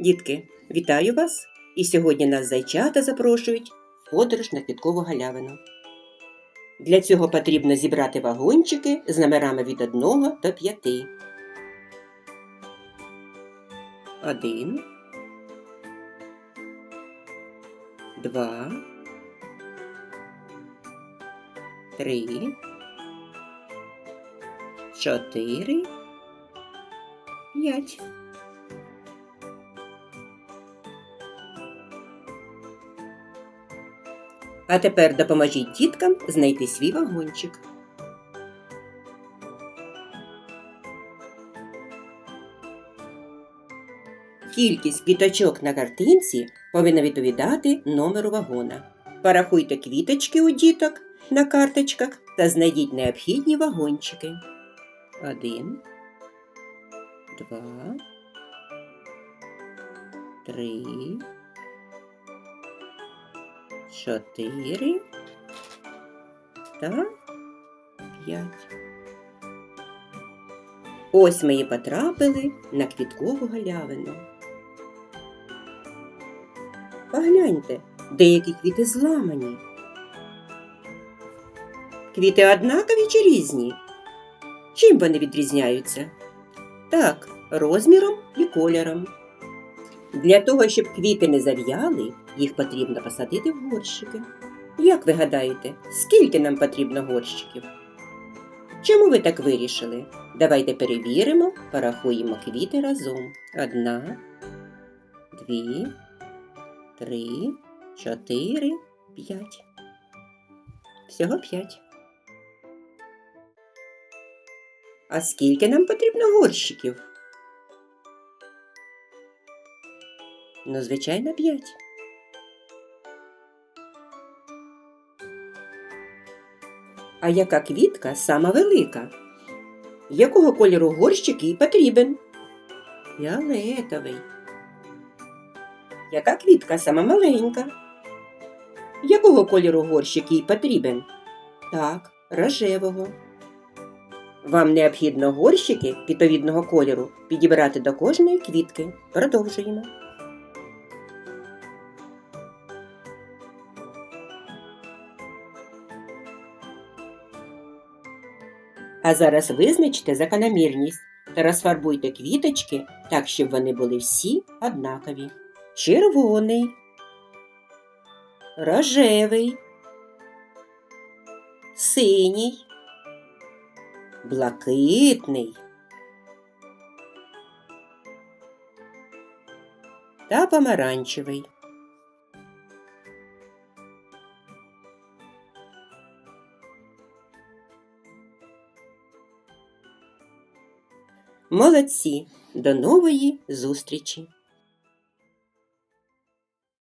Дітки, вітаю вас! І сьогодні нас зайчата запрошують в подорож на квіткову галявину. Для цього потрібно зібрати вагончики з номерами від 1 до 5. Один. Два. Три. Чотири. П'ять. А тепер допоможіть діткам знайти свій вагончик. Кількість квіточок на картинці повинна відповідати номеру вагона. Порахуйте квіточки у діток на карточках та знайдіть необхідні вагончики. Один, два, три, чотири та п'ять. Ось ми і потрапили на квіткову галявину. Погляньте, деякі квіти зламані. Квіти однакові чи різні? Чим вони відрізняються? Так, розміром і кольором. Для того, щоб квіти не зав'яли, їх потрібно посадити в горщики. Як ви гадаєте, скільки нам потрібно горщиків? Чому ви так вирішили? Давайте перевіримо, порахуємо квіти разом. Одна, дві, три, чотири, п'ять. Всього п'ять. А скільки нам потрібно горщиків? Ну, звичайно, п'ять. А яка квітка сама велика? Якого кольору горщик їй потрібен? Фіолетовий. Яка квітка сама маленька? Якого кольору горщик їй потрібен? Так, рожевого. Вам необхідно горщики відповідного кольору підібрати до кожної квітки. Продовжуємо. А зараз визначте закономірність та розфарбуйте квіточки так, щоб вони були всі однакові. Червоний, рожевий, синій, блакитний та помаранчевий. Молодці! До нової зустрічі!